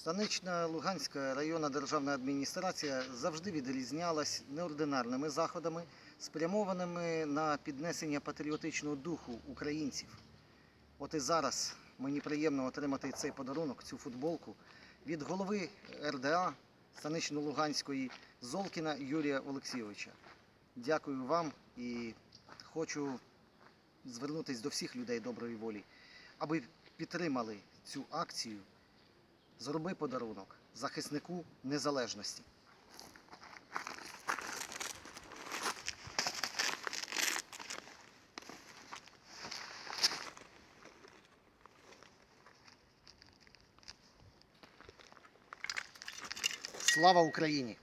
Станична Луганська районна державна адміністрація завжди відрізнялась неординарними заходами, спрямованими на піднесення патріотичного духу українців. От і зараз мені приємно отримати цей подарунок, цю футболку від голови РДА Станично-Луганської Золкіна Юрія Олексійовича. Дякую вам і хочу звернутися до всіх людей доброї волі, аби підтримали цю акцію. Зроби подарунок захиснику незалежності. Слава Україні!